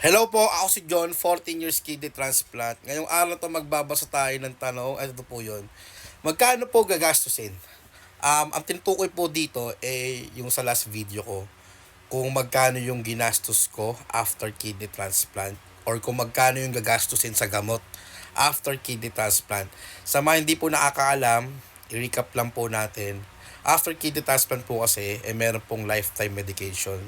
Hello po, ako si John, 14 years kidney transplant. Ngayong araw to magbabasa tayo ng tanong, ito po yun. Magkano po gagastusin? Um, ang tinutukoy po dito eh yung sa last video ko kung magkano yung ginastos ko after kidney transplant or kung magkano yung gagastusin sa gamot after kidney transplant. Sa mga hindi po nakakaalam, i-recap lang po natin. After kidney transplant po kasi, eh meron pong lifetime medication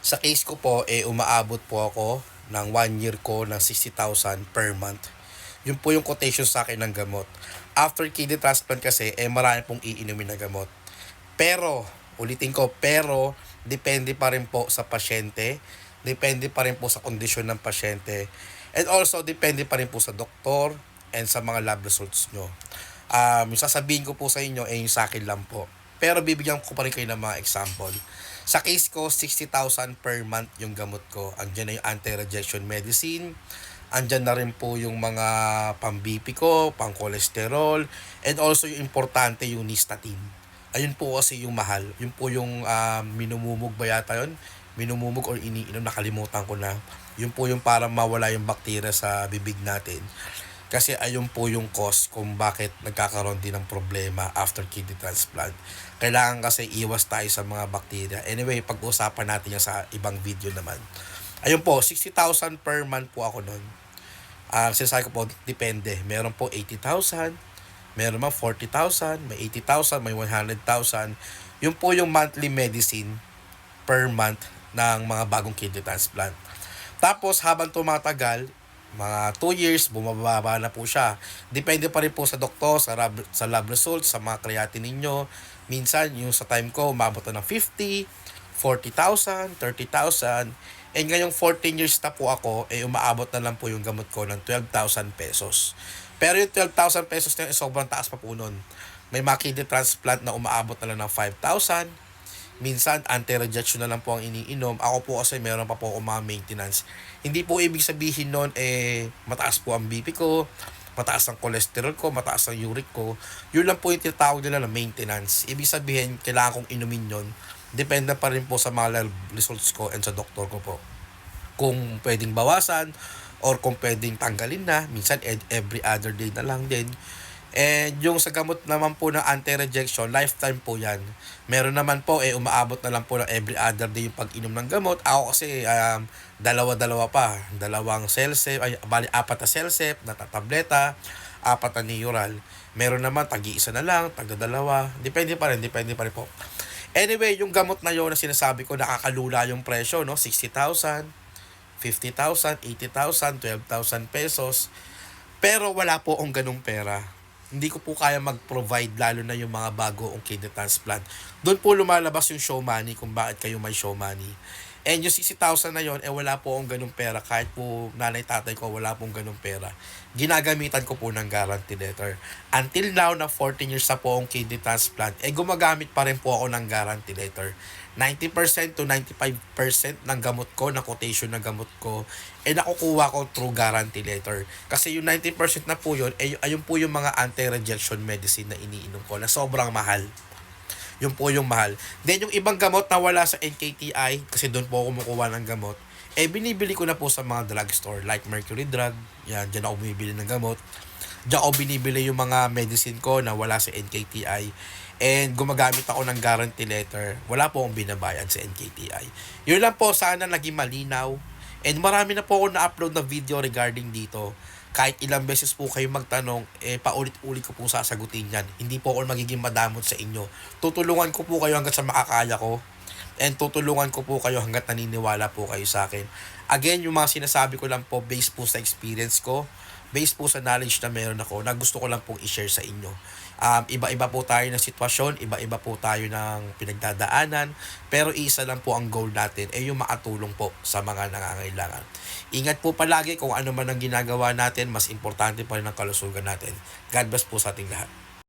sa case ko po, eh, umaabot po ako ng one year ko ng 60,000 per month. Yun po yung quotation sa akin ng gamot. After kidney transplant kasi, eh, marami pong iinumin na gamot. Pero, ulitin ko, pero, depende pa rin po sa pasyente. Depende pa rin po sa kondisyon ng pasyente. And also, depende pa rin po sa doktor and sa mga lab results nyo. Um, sasabihin ko po sa inyo, eh, yung sa akin lang po. Pero bibigyan ko pa rin kayo ng mga example. Sa case ko, 60,000 per month yung gamot ko. Andiyan na yung anti-rejection medicine. Andyan na rin po yung mga pang-BP ko, pang-cholesterol, and also yung importante yung nystatin. Ayun po kasi yung mahal. Yun po yung uh, minumumog ba yata yun? Minumumog or iniinom, nakalimutan ko na. Yun po yung para mawala yung bakterya sa bibig natin. Kasi ayun po yung cause kung bakit nagkakaroon din ng problema after kidney transplant. Kailangan kasi iwas tayo sa mga bakterya. Anyway, pag-usapan natin yan sa ibang video naman. Ayun po, 60,000 per month po ako nun. Ang uh, sinasabi ko po, depende. Meron po 80,000, meron mga 40,000, may 80,000, may 100,000. Yun po yung monthly medicine per month ng mga bagong kidney transplant. Tapos habang tumatagal, mga 2 years, bumababa na po siya. Depende pa rin po sa doktor, sa lab, sa lab results, sa mga creatinine ninyo. Minsan, yung sa time ko, umabot na ng 50, 40,000, 30,000. And ngayong 14 years na po ako, eh umaabot na lang po yung gamot ko ng 12,000 pesos. Pero yung 12,000 pesos na yun, eh, sobrang taas pa po nun. May mga kidney transplant na umaabot na lang ng 5,000, minsan anti-rejection na lang po ang iniinom. Ako po kasi meron pa po ako mga maintenance. Hindi po ibig sabihin nun eh mataas po ang BP ko, mataas ang cholesterol ko, mataas ang uric ko. Yun lang po yung tinatawag nila na maintenance. Ibig sabihin, kailangan kong inumin yun. Depende pa rin po sa mga results ko and sa doktor ko po. Kung pwedeng bawasan or kung pwedeng tanggalin na, minsan every other day na lang din And yung sa gamot naman po ng anti-rejection, lifetime po yan. Meron naman po, eh, umaabot na lang po ng every other day yung pag-inom ng gamot. Ako kasi, um, dalawa-dalawa pa. Dalawang cellsep, ay, bali, apat na cellsep, na tableta, apat na neural. Meron naman, tagi-isa na lang, tagdadalawa. Depende pa rin, depende pa rin po. Anyway, yung gamot na yun na sinasabi ko, nakakalula yung presyo, no? 60,000, 50,000, 80,000, 12,000 pesos. Pero wala po akong ganung pera hindi ko po kaya mag-provide lalo na yung mga bago ang kidney transplant. Doon po lumalabas yung show money kung bakit kayo may show money. And yung 60,000 na yon eh wala po akong ganung pera. Kahit po nanay tatay ko, wala pong ganung pera. Ginagamitan ko po ng guarantee letter. Until now, na 14 years na po akong kidney transplant, eh gumagamit pa rin po ako ng guarantee letter. 90% to 95% ng gamot ko, ng quotation ng gamot ko, eh nakukuha ko through guarantee letter. Kasi yung 90% na po yun, eh, ayun po yung mga anti-rejection medicine na iniinom ko na sobrang mahal. Yun po yung mahal. Then yung ibang gamot na wala sa NKTI, kasi doon po ako kumukuha ng gamot, eh binibili ko na po sa mga drugstore like Mercury Drug, yan, dyan ako bumibili ng gamot. Diyan ako binibili yung mga medicine ko na wala sa NKTI. And gumagamit ako ng guarantee letter. Wala po akong binabayan sa NKTI. Yun lang po, sana naging malinaw. And marami na po ako na-upload na video regarding dito. Kahit ilang beses po kayo magtanong, eh paulit-ulit ko po sasagutin yan. Hindi po ako magiging madamot sa inyo. Tutulungan ko po kayo hanggat sa makakaya ko. And tutulungan ko po kayo hanggat naniniwala po kayo sa akin. Again, yung mga sinasabi ko lang po based po sa experience ko based po sa knowledge na meron ako na gusto ko lang pong i-share sa inyo. Um, iba-iba po tayo ng sitwasyon, iba-iba po tayo ng pinagdadaanan, pero isa lang po ang goal natin ay yung makatulong po sa mga nangangailangan. Ingat po palagi kung ano man ang ginagawa natin, mas importante pa rin ang kalusugan natin. God bless po sa ating lahat.